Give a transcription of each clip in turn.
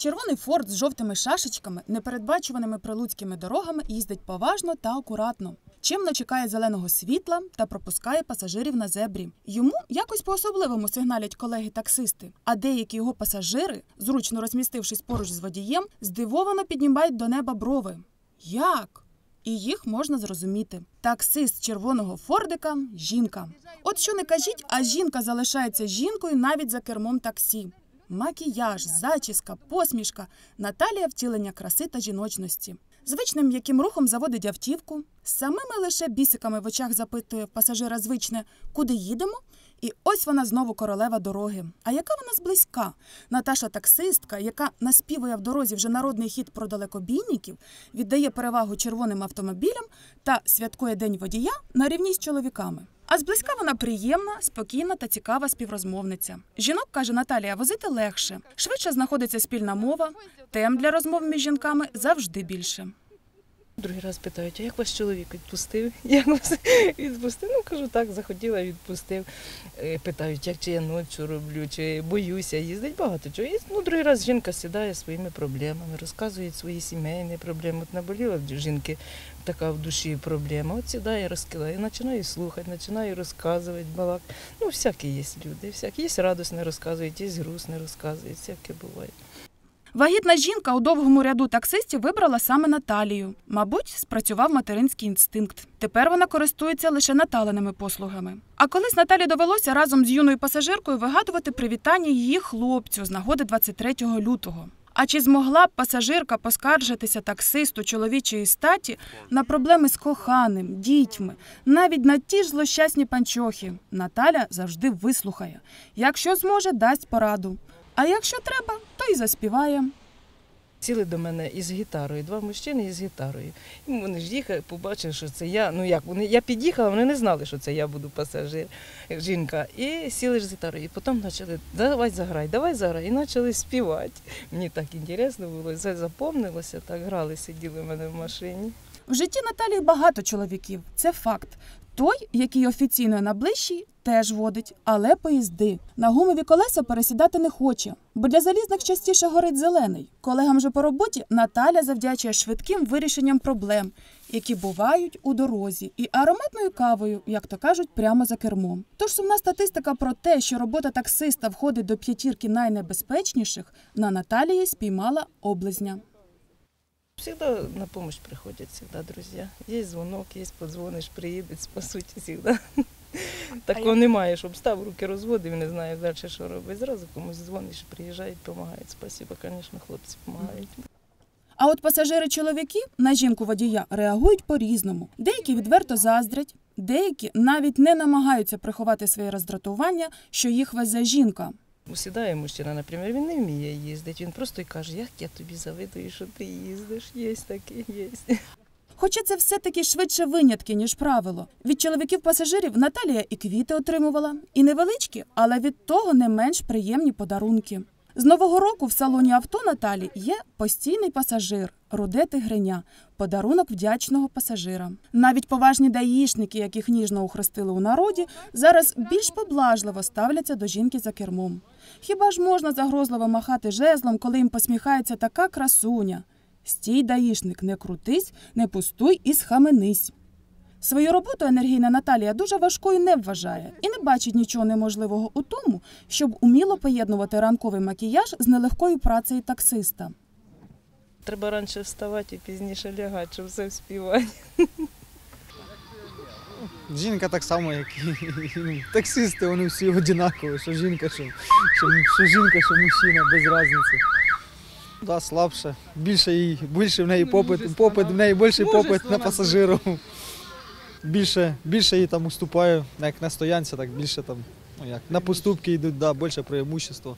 Червоний форт з жовтими шашечками, непередбачуваними прилуцькими дорогами їздить поважно та акуратно. Чимно чекає зеленого світла та пропускає пасажирів на зебрі. Йому якось по-особливому сигналять колеги-таксисти, а деякі його пасажири, зручно розмістившись поруч з водієм, здивовано піднімають до неба брови. Як? І їх можна зрозуміти. Таксист червоного фордика жінка. От що не кажіть, а жінка залишається жінкою навіть за кермом таксі. Макіяж, зачіска, посмішка, Наталія втілення краси та жіночності. Звичним м'яким рухом заводить автівку, самими лише бісиками в очах запитує пасажира звичне, куди їдемо. І ось вона знову королева дороги. А яка вона зблизька? Наташа таксистка, яка наспівує в дорозі вже народний хід про далекобійників, віддає перевагу червоним автомобілям та святкує день водія на рівні з чоловіками. А зблизька вона приємна, спокійна та цікава співрозмовниця. Жінок каже Наталія, возити легше, швидше знаходиться спільна мова. Тем для розмов між жінками завжди більше. Другий раз питають, а як ваш чоловік відпустив? Як вас відпустив? Ну кажу, так, захотіла, відпустив. Е, Питають, як чи я ночі роблю, чи боюся їздить багато чого. І, Ну, другий раз жінка сідає своїми проблемами, розказує свої сімейні проблеми. От наболіла в жінки така в душі проблема. От сідає, розкидає, починаю слухати, починаю розказувати, балак. Ну, всякі є люди, всякі. Є радісне розказують, є грустне розказують, всяке буває. Вагітна жінка у довгому ряду таксистів вибрала саме Наталію. Мабуть, спрацював материнський інстинкт. Тепер вона користується лише Наталеними послугами. А колись Наталі довелося разом з юною пасажиркою вигадувати привітання її хлопцю з нагоди 23 лютого. А чи змогла б пасажирка поскаржитися таксисту чоловічої статі на проблеми з коханим, дітьми, навіть на ті ж злощасні панчохи? Наталя завжди вислухає. Якщо зможе, дасть пораду. А якщо треба, то й заспіває. Сіли до мене із гітарою, два мужчини із гітарою. І вони ж їхали, побачили, що це я. Ну як вони, я під'їхала, вони не знали, що це я буду пасажир, жінка. І сіли ж з гітарою. І потім почали, давай заграй, давай заграй. І почали співати. Мені так інтересно було, це запомнилося, так грали, сиділи в мене в машині. В житті Наталії багато чоловіків. Це факт. Той, який офіційно найближчий, теж водить, але поїзди. На гумові колеса пересідати не хоче, бо для залізних частіше горить зелений. Колегам же по роботі Наталя завдячує швидким вирішенням проблем, які бувають у дорозі, і ароматною кавою, як то кажуть, прямо за кермом. Тож сумна статистика про те, що робота таксиста входить до п'ятірки найнебезпечніших, на Наталії спіймала облизня. Всегда на помощь приходять, всегда друзі. Є дзвонок, є подзвониш, приїдуть, спасуть всегда. Такого немає, щоб став руки розводив, не знає далі, що робити. Зразу комусь дзвониш, приїжджають, допомагають. Спасибо, звісно, хлопці допомагають. А от пасажири-чоловіки на жінку водія реагують по-різному. Деякі відверто заздрять, деякі навіть не намагаються приховати своє роздратування, що їх везе жінка. Сідає мужчина, наприклад, він не вміє їздити. Він просто й каже, як я тобі завидую, що ти їздиш. Є таке, є. Хоча це все-таки швидше винятки, ніж правило. Від чоловіків-пасажирів Наталія і квіти отримувала, і невеличкі, але від того не менш приємні подарунки. З нового року в салоні авто Наталі є постійний пасажир Руде Тигриня, подарунок вдячного пасажира. Навіть поважні даїшники, яких ніжно ухрестили у народі, зараз більш поблажливо ставляться до жінки за кермом. Хіба ж можна загрозливо махати жезлом, коли їм посміхається така красуня? Стій, даїшник, не крутись, не пустуй і схаменись. Свою роботу енергійна Наталія дуже важкою не вважає і не бачить нічого неможливого у тому, щоб уміло поєднувати ранковий макіяж з нелегкою працею таксиста. Треба раніше вставати і пізніше лягати, щоб все вспівати. Жінка так само, як і таксисти, вони всі однакові, що жінка, що, що, що жінка, що мужчина, без різниці. Да, слабше. Більше їй, більше в неї попит, попит в неї більший попит на пасажирів. Більше, більше їй там уступаю, як на стоянці, так більше там, ну як, на поступки йдуть, да, більше преимущество.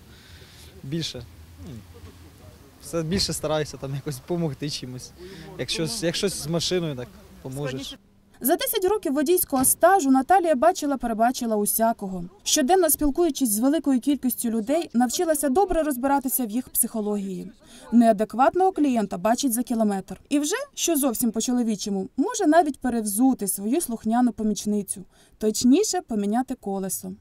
Більше. ну, Все більше стараюся там якось допомогти чимось. Якщо, якщо з машиною, так поможеш. За 10 років водійського стажу Наталія бачила, перебачила усякого. Щоденно спілкуючись з великою кількістю людей, навчилася добре розбиратися в їх психології. Неадекватного клієнта бачить за кілометр. І вже, що зовсім по-чоловічому, може навіть перевзути свою слухняну помічницю, точніше поміняти колесо.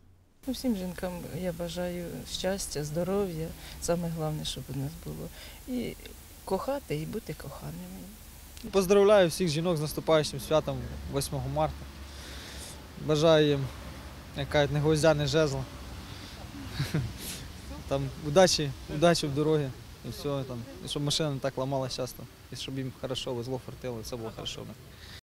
Ну, всім жінкам я бажаю щастя, здоров'я. Саме головне, щоб у нас було. І кохати, і бути коханими. Поздравляю всіх жінок з наступаючим святом 8 марта. Бажаю їм, як кажуть, не гвоздя, не жезла. Там удачі, удачі в дорогі і все там. І щоб машина не так ламалася часто. І щоб їм хорошо везло, фартило, і все було хорошо.